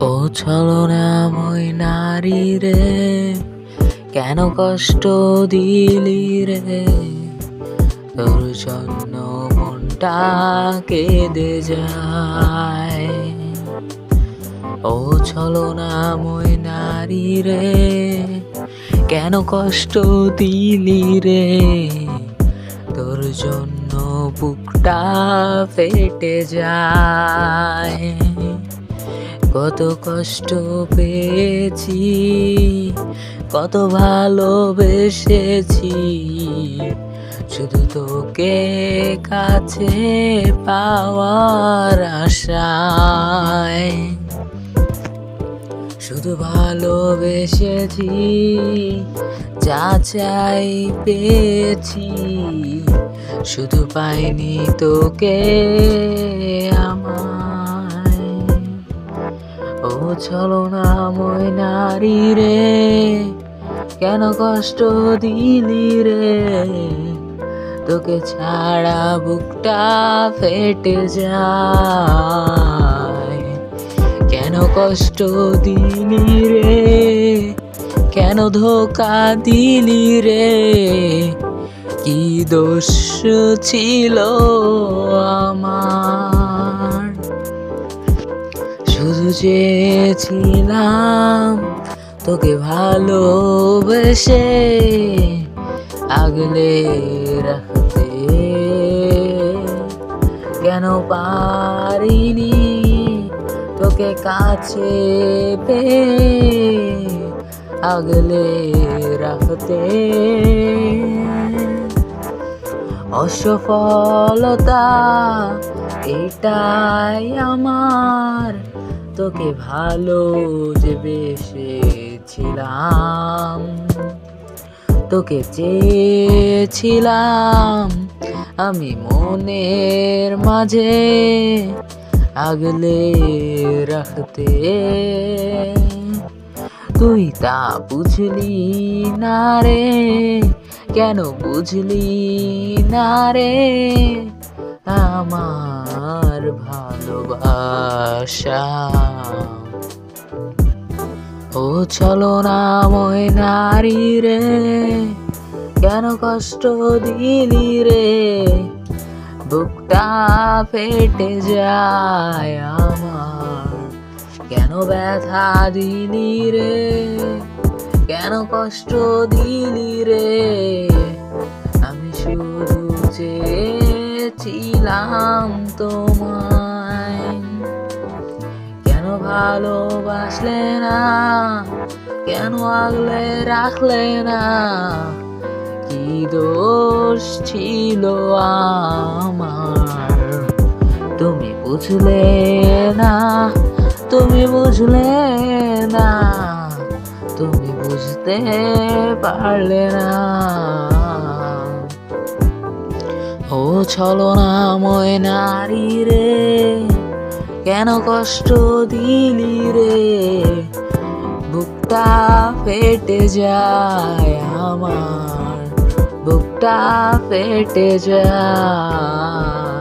ও ছলনাময় নারী রে, কেন কষ্ট দিলি রে? তোর জন্য মনটা কেঁদে যায়। ও ছলনাময় নারী রে, কেন কষ্ট দিলি রে? তোর জন্য বুকটা ফেটে যায়। কত কষ্ট পেয়েছি, কত ভালোবেসেছি। শুধু তোকে কাছে পাওয়ার আশায় শুধু ভালোবেসেছি, যা চাই পেয়েছি। শুধু পাইনি তোকে আমায় মই নারী রে। কেন কষ্ট দিলি রে? তোকে ছাড়া বুকটা ফেটে যায়। কেন কষ্ট দিলি রে? কেন ধোকা দিলি রে? কি দোষ ছিল আমার? চেয়েছিলাম তোকে ভালোবেসে আগলে রাখতে। কেন পারিনি তোকে কাছে পেয়ে আগলে রাখতে? অসফলতা এটাই আমার তোকে ভালো যে বেসেছিলাম তোকে চেয়েছিলাম আমি মনের মাঝে আগলে রাখতে। তুই তা বুঝলি না রে, কেন বুঝলি না রে? আমার ভালোবাসা। ও চলো না মই নারী রে, কেন কষ্ট দিলি রে? বুকটা ফেটে যায় আমার, কেন ব্যথা দিলি রে? কেন কষ্ট দিলি রে? আমি শুধু চেয়েছিলাম তোমায়। কেন ভালোবাসলে না? কেন আগলে রাখলে না? কি দোষ ছিল আমার? তুমি বুঝলে না, তুমি বুঝলে না, তুমি বুঝতে পারলে না। ও ছলো না ময় নারী রে, কেন কষ্ট দিলি রে? বুকটা ফেটে যায় আমার, বুকটা ফেটে যায়।